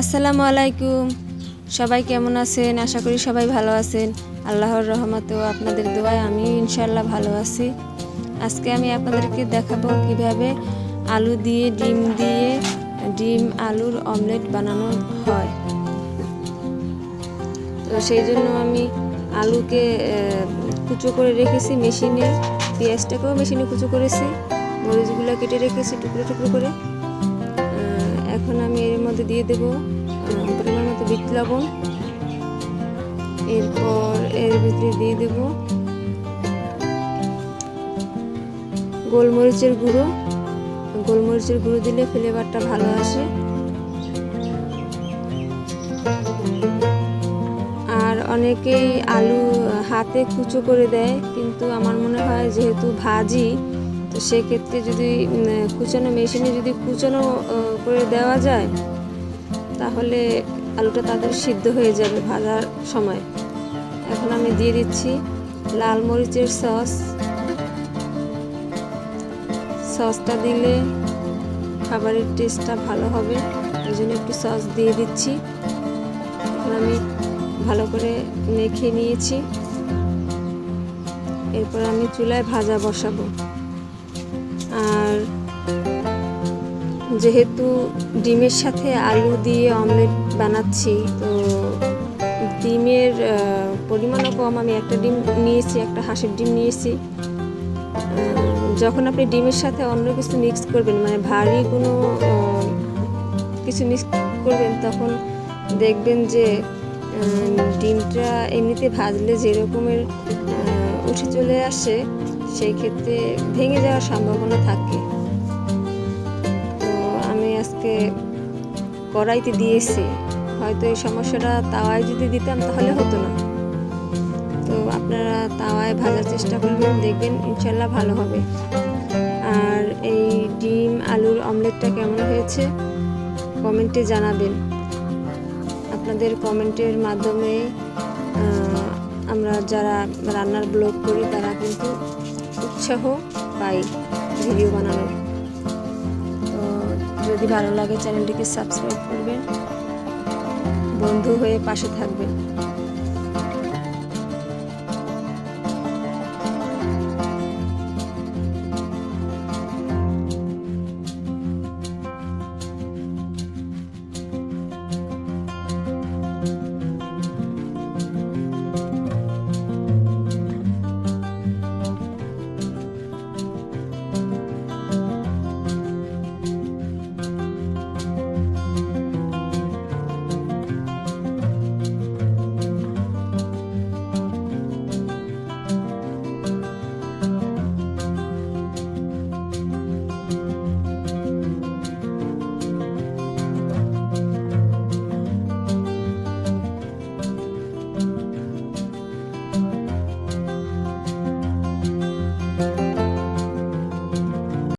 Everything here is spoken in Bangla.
আসসালামু আলাইকুম। সবাই কেমন আছেন? আশা করি সবাই ভালো আছেন। আল্লাহর রহমতেও আপনাদের দোয়ায় আমি ইনশাল্লাহ ভালো আছি। আজকে আমি আপনাদেরকে দেখাবো কীভাবে আলু দিয়ে ডিম দিয়ে ডিম আলুর অমলেট বানানো হয়। তো সেই জন্য আমি আলুকে কুচো করে রেখেছি মেশিনে, পেঁয়াজটাকেও মেশিনে কুচো করেছি, মরিচগুলো কেটে রেখেছি টুকরো টুকরো করে। এখন আমি এর মধ্যে দিয়ে দেব পরিমাণ মতো বিট লবণ। এরপর এর ভিতরে দিয়ে দেব গোলমরিচের গুঁড়ো। গোলমরিচের গুঁড়ো দিলে ফ্লেভারটা ভালো আসে। আর অনেকেই আলু হাতে কুচো করে দেয়, কিন্তু আমার মনে হয় যেহেতু ভাজি তো সেক্ষেত্রে যদি কুচানো মেশিনে যদি কুচানো করে দেওয়া যায়, তাহলে আলুটা তাদের সিদ্ধ হয়ে যাবে ভাজার সময়। এখন আমি দিয়ে দিচ্ছি লাল মরিচের সস। সসটা দিলে খাবারের টেস্টটা ভালো হবে ওই জন্য একটু সস দিয়ে দিচ্ছি। এখন আমি ভালো করে মেখে নিয়েছি। এরপর আমি চুলায় ভাজা বসাবো। আর যেহেতু ডিমের সাথে আলু দিয়ে অমলেট বানাচ্ছি, তো ডিমের পরিমাণও কম। আমি একটা ডিম নিয়েছি, একটা হাঁসের ডিম নিয়েছি। যখন আপনি ডিমের সাথে অন্য কিছু মিক্স করবেন মানে ভারী কোনো কিছু মিক্স করবেন, তখন দেখবেন যে ডিমটা এমনিতে ভাজলে যেরকমের উঠে চলে আসে সেই ক্ষেত্রে ভেঙে যাওয়ার সম্ভাবনা থাকে। তো আমি আজকে কড়াইতে দিয়েছি। হয়তো এই সমস্যাটা তাওয়ায় যদি দিতাম তাহলে হতো না। তো আপনারা তাওয়ায় ভাজার চেষ্টা করবেন, দেখবেন ইনশাল্লাহ ভালো হবে। আর এই ডিম, আলুর অমলেটটা কেমন হয়েছে কমেন্টে জানাবেন। আপনাদের কমেন্টের মাধ্যমে আমরা যারা রান্নার ব্লগ করি তারা কিন্তু উৎসাহ পাই ভিডিও বানানোর তো যদি ভালো লাগে চ্যানেলটিকে সাবস্ক্রাইব করবেন। বন্ধু হয়ে পাশে থাকবেন।